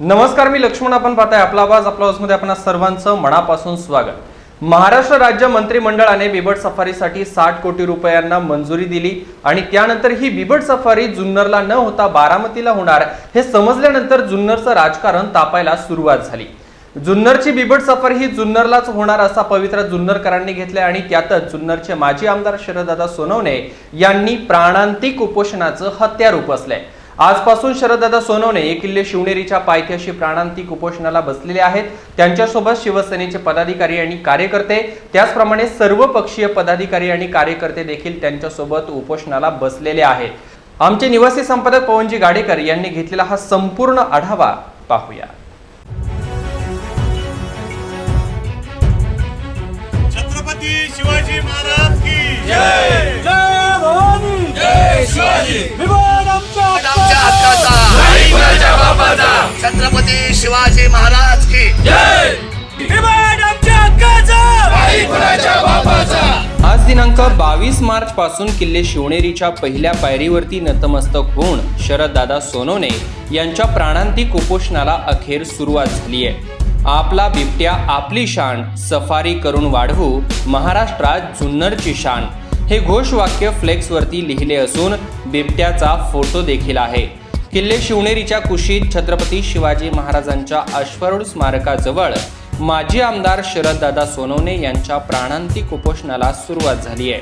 नमस्कार मी लक्ष्मण. आपण पाहताय आपला आवाज. आपला आवाजमध्ये आपण सर्वांचं मनापासून स्वागत. महाराष्ट्र राज्य मंत्रिमंडळाने बिबट सफारीसाठी साठ कोटी रुपयांना मंजुरी दिली आणि त्यानंतर ही बिबट सफारी जुन्नरला न होता बारामतीला होणार हे समजल्यानंतर जुन्नरचं राजकारण तापायला सुरुवात झाली. जुन्नरची बिबट सफारी ही जुन्नरलाच होणार असा पवित्रा जुन्नरकरांनी घेतलाय आणि त्यातच जुन्नरचे माजी आमदार शरददादा सोनवणे यांनी प्राणांतिक उपोषणाचं हत्यार उपसलंय आजपासून शरददादा सोनवणे हे किल्ले शिवनेरीच्या पायथ्याशी प्राणांतिक उपोषणाला बसलेले आहेत. त्यांच्यासोबत शिवसेनेचे पदाधिकारी आणि कार्यकर्ते. त्याचप्रमाणे सर्व पक्षीय पदाधिकारी आणि कार्यकर्ते देखील त्यांच्यासोबत उपोषणाला बसलेले आहेत. आमचे निवासी संपादक पवनजी गाडेकर यांनी घेतलेला हा संपूर्ण आढावा पाहूया. छत्रपती शिवाजी महाराज की जय! भवानी! जय शिवाजी! छत्रपती शिवाजी महाराज की। आज दिनांक बावीस मार्च पासून किल्ले शिवनेरीच्या पहिल्या पायरीवरती नतमस्तक होऊन शरददादा सोनवणे यांच्या प्राणांतिक उपोषणाला अखेर सुरुवात झाली आहे. आपला बिबट्या आपली शान सफारी करून वाढवू महाराष्ट्रात जुन्नरची शान. हे घोषवाक्य फ्लेक्सवरती लिहिले असून बिबट्याचा फोटो देखील आहे. किल्ले शिवनेरीच्या कुशीत छत्रपती शिवाजी महाराजांच्या अश्वरूढ स्मारकाजवळ माजी आमदार शरददादा सोनवणे यांच्या प्राणांतिक उपोषणाला सुरुवात झाली आहे.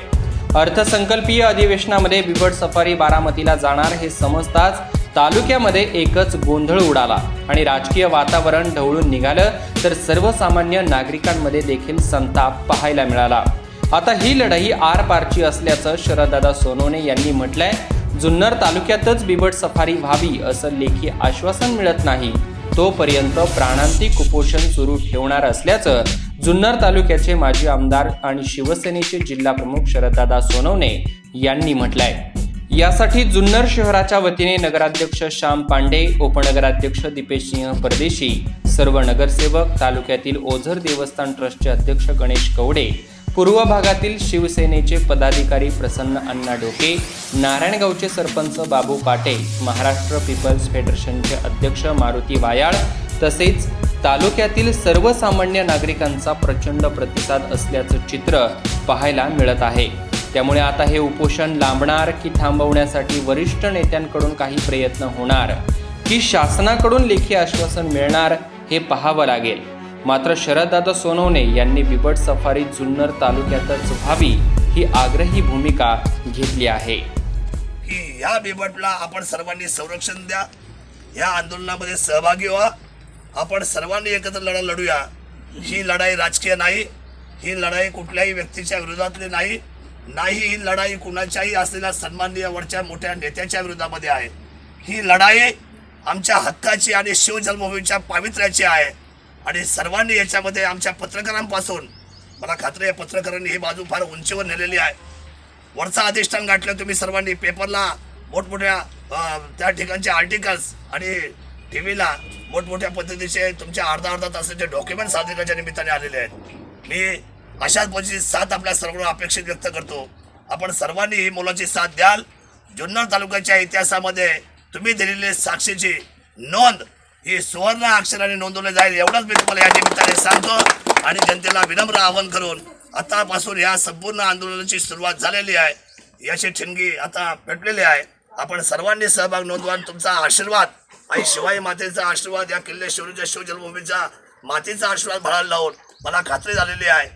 अर्थसंकल्पीय अधिवेशनामध्ये बिबट सफारी बारामतीला जाणार हे समजताच तालुक्यामध्ये एकच गोंधळ उडाला आणि राजकीय वातावरण ढवळून निघालं तर सर्वसामान्य नागरिकांमध्ये देखील संताप पाहायला मिळाला. आता ही लढाई आर पारची असल्याचं शरददादा सोनवणे यांनी म्हटलंय. जुन्नर तालुक्यातच बिबट सफारी व्हावी असं लेखी आश्वासन मिळत नाही. तोपर्यंत प्राणांतिक कुपोषण सुरू ठेवणार असल्याचं जुन्नर तालुक्याचे माजी आमदार आणि शिवसेनेचे जिल्हा प्रमुख शरददादा सोनवणे यांनी म्हटलंय. यासाठी जुन्नर शहराच्या वतीने नगराध्यक्ष श्याम पांडे उपनगराध्यक्ष दीपेश सिंह परदेशी सर्व नगरसेवक तालुक्यातील ओझर देवस्थान ट्रस्टचे अध्यक्ष गणेश कवडे पूर्व भागातील शिवसेनेचे पदाधिकारी प्रसन्न अण्णा डोके नारायणगावचे सरपंच बाबू पाटे महाराष्ट्र पीपल्स फेडरेशनचे अध्यक्ष मारुती वायाळ तसेच तालुक्यातील सर्वसामान्य नागरिकांचा प्रचंड प्रतिसाद असल्याचं चित्र पाहायला मिळत आहे. त्यामुळे आता हे उपोषण लांबणार की थांबवण्यासाठी वरिष्ठ नेत्यांकडून काही प्रयत्न होणार? की शासनाकडून लेखी आश्वासन मिळणार हे पाहावं लागेल. मात्र शरददादा सोनवणे यांनी बिबट सफारी जुन्नर तालुक्यातच व्हावी ही आग्रही भूमिका घेतली आहे. की या बिबटला आपण सर्वांनी संरक्षण द्या. या आंदोलनामध्ये सहभागी व्हा. आपण सर्वांनी एकत्र लढा लढूया. ही लढाई राजकीय नाही. ही लढाई कुठल्याही व्यक्तीच्या विरोधातली नाही. नाही ही लढाई कुणाच्याही असलेल्या सन्माननीय वरच्या मोठ्या नेत्याच्या विरोधामध्ये आहे. ही लढाई आमच्या हक्काची आणि शिवजन्मभूमीच्या पावित्र्याची आहे. आणि सर्वांनी याच्यामध्ये आमच्या पत्रकारांपासून मला खात्री आहे पत्रकारांनी ही बाजू फार उंचीवर नेलेली आहे. वरचा अधिष्ठान गाठलं तुम्ही सर्वांनी पेपरला मोठमोठ्या त्या ठिकाणचे आर्टिकल्स आणि टी व्हीला मोठमोठ्या पद्धतीचे तुमच्या अर्धा अर्धा तासाचे डॉक्युमेंट सादरीकरणाच्या निमित्ताने आलेले आहेत. मी अशाच पद्धतीची साथ आपल्या सर्वांना अपेक्षित व्यक्त करतो. आपण सर्वांनी ही मोलाची साथ द्याल. जुन्नर तालुक्याच्या इतिहासामध्ये तुम्ही दिलेली साक्षीची नोंद हे सुवर्ण अक्षराने नोंदवले जाईल एवढंच मी तुम्हाला या निमित्ताने सांगतो आणि जनतेला विनम्र आवाहन करून आतापासून या संपूर्ण आंदोलनाची सुरुवात झालेली आहे. याची ठिणगी आता पेटलेली आहे. आपण सर्वांनी सहभाग नोंदवा तुमचा आशीर्वाद आई शिवाई मातेचा आशीर्वाद या किल्ले शिवरीच्या शिवजन्मभूमीचा मातेचा आशीर्वाद भरायला लावून मला खात्री झालेली आहे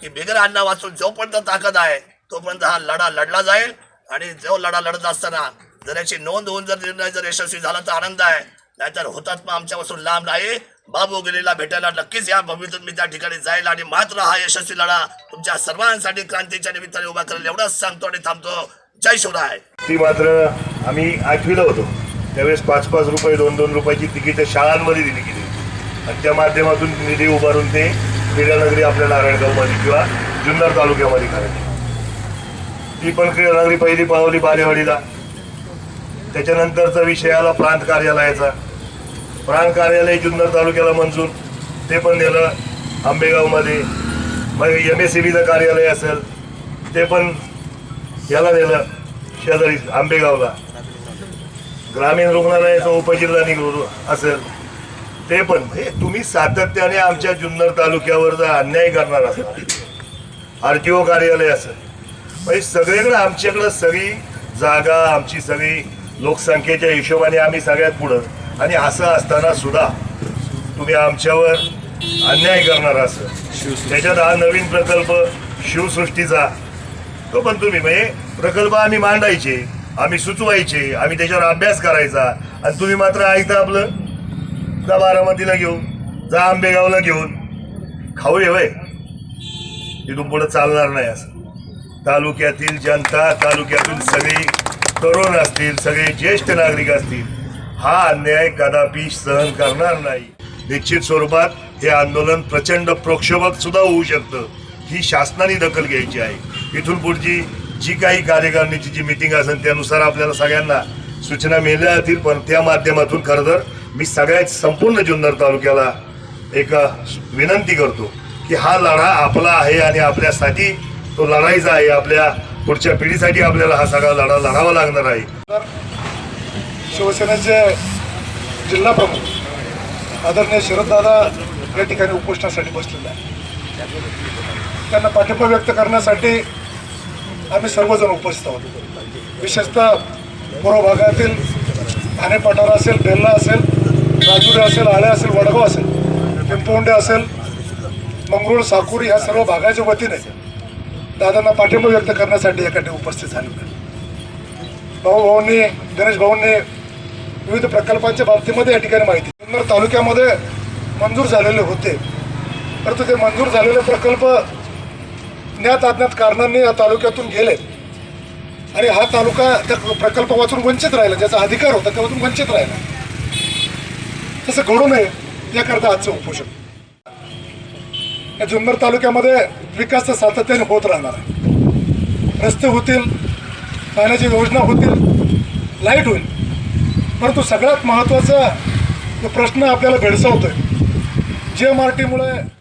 की बिगर अन्न वाचून जोपर्यंत ताकद आहे तोपर्यंत हा लढा लढला जाईल. आणि जो लढा लढत असताना जर याची नोंद होऊन जर निर्णय जर यशस्वी झाला तर आनंद आहे. नाहीतर हुतात्मा आमच्यापासून लांब नाही. बाबू गिरीला भेटायला नक्कीच या भूमीतून मी त्या ठिकाणी जाईल आणि मात्र हा यशस्वी लढा तुमच्या सर्वांसाठी क्रांतीच्या निमित्ताने उभा करेल एवढंच सांगतो आणि थांबतो. जय शिवराय. ती मात्र आम्ही आठवीला होतो. त्यावेळेस पाच पाच रुपये दोन दोन रुपयाची तिकीट शाळांमध्ये दिली गेली आणि त्या माध्यमातून निधी उभारून ते क्रीडानगरी आपल्या नारायणगावमध्ये किंवा जुन्नर तालुक्यामध्ये करायची. ती पण क्रीडानगरी पहिली पावली बालेवाडीला त्याच्यानंतरचा विषय आला प्रांत कार्यालयाचा. प्राण कार्यालय जुन्नर तालुक्याला मंजूर. ते पण नेलं. आंबेगावमध्ये. मग एम एस सी बीचं कार्यालय असेल ते पण याला नेलं. शेजारी आंबेगावला. ग्रामीण रुग्णालयाचं उपजिल्हा निघून असेल ते पण. हे तुम्ही सातत्याने आमच्या जुन्नर तालुक्यावर जर अन्याय करणार असाल आर टी ओ कार्यालय असेल म्हणजे सगळीकडे आमच्याकडं सगळी जागा आमची सगळी लोकसंख्येच्या हिशोबाने आम्ही सगळ्यात पुढं आणि असं असताना सुद्धा तुम्ही आमच्यावर अन्याय करणार असं. त्याच्यात हा नवीन प्रकल्प शिवसृष्टीचा तो पण तुम्ही म्हणजे प्रकल्प आम्ही मांडायचे आम्ही सुचवायचे आम्ही त्याच्यावर अभ्यास करायचा. आणि तुम्ही मात्र ऐकता आपलं? जा बारामतीला घेऊन जा आंबेगावला घेऊन. खाऊ वय इथून पुढे चालणार नाही असं. तालुक्यातील जनता तालुक्यातील सगळी तरुण असतील सगळे ज्येष्ठ नागरिक असतील हा अन्याय कदापि सहन करणार नाही. निश्चित स्वरूपात हे आंदोलन प्रचंड प्रक्षोभक सुद्धा होऊ शकतं. ही शासनाने दखल घ्यायची आहे. इथून पुढची जी काही कार्यकारिणीची जी मिटिंग असेल त्यानुसार आपल्याला सगळ्यांना सूचना मिळल्या जातील पण त्या माध्यमातून खरं तर मी सगळ्यात संपूर्ण जुन्नर तालुक्याला एक विनंती करतो की हा लढा आपला आहे आणि आपल्यासाठी तो लढायचा आहे. आपल्या पुढच्या पिढीसाठी आपल्याला हा सगळा लढा लढावा लागणार आहे. तर शिवसेनेचे जिल्हा प्रमुख आदरणीय शरददादा या ठिकाणी उपोषणासाठी बसलेले आहे त्यांना पाठिंबा व्यक्त करण्यासाठी आम्ही सर्वजण उपस्थित आहोत. विशेषतः पूर्व भागातील ठाणेपाटारा असेल बेल्ला असेल राजुरी असेल आळे असेल वडगाव असेल पिंपवंडे असेल मंगरुळ साकुरी ह्या सर्व भागाच्या वतीने दादांना पाठिंबा व्यक्त करण्यासाठी या उपस्थित झालेलं आहे भाऊ भाऊंनी गणेश भाऊंनी विविध प्रकल्पांच्या बाबतीमध्ये या ठिकाणी माहिती. जुन्नर तालुक्यामध्ये मंजूर झालेले होते. परंतु ते मंजूर झालेले प्रकल्प ज्ञात अज्ञात कारणांनी या तालुक्यातून गेले. आणि हा तालुका त्या प्रकल्प वाचून वंचित राहिला. ज्याचा अधिकार होता त्यापासून वंचित राहिला. तसं घडू नये याकरता आजचं उपोषण. या जुन्नर तालुक्यामध्ये विकास तर सातत्याने होत राहणार आहे. रस्ते होतील पाण्याची योजना होतील लाइट होईल. परंतु सगळ्यात महत्त्वाचा प्रश्न आपल्याला भेडसावतो आहे जे मराठीमुळे टीमुळे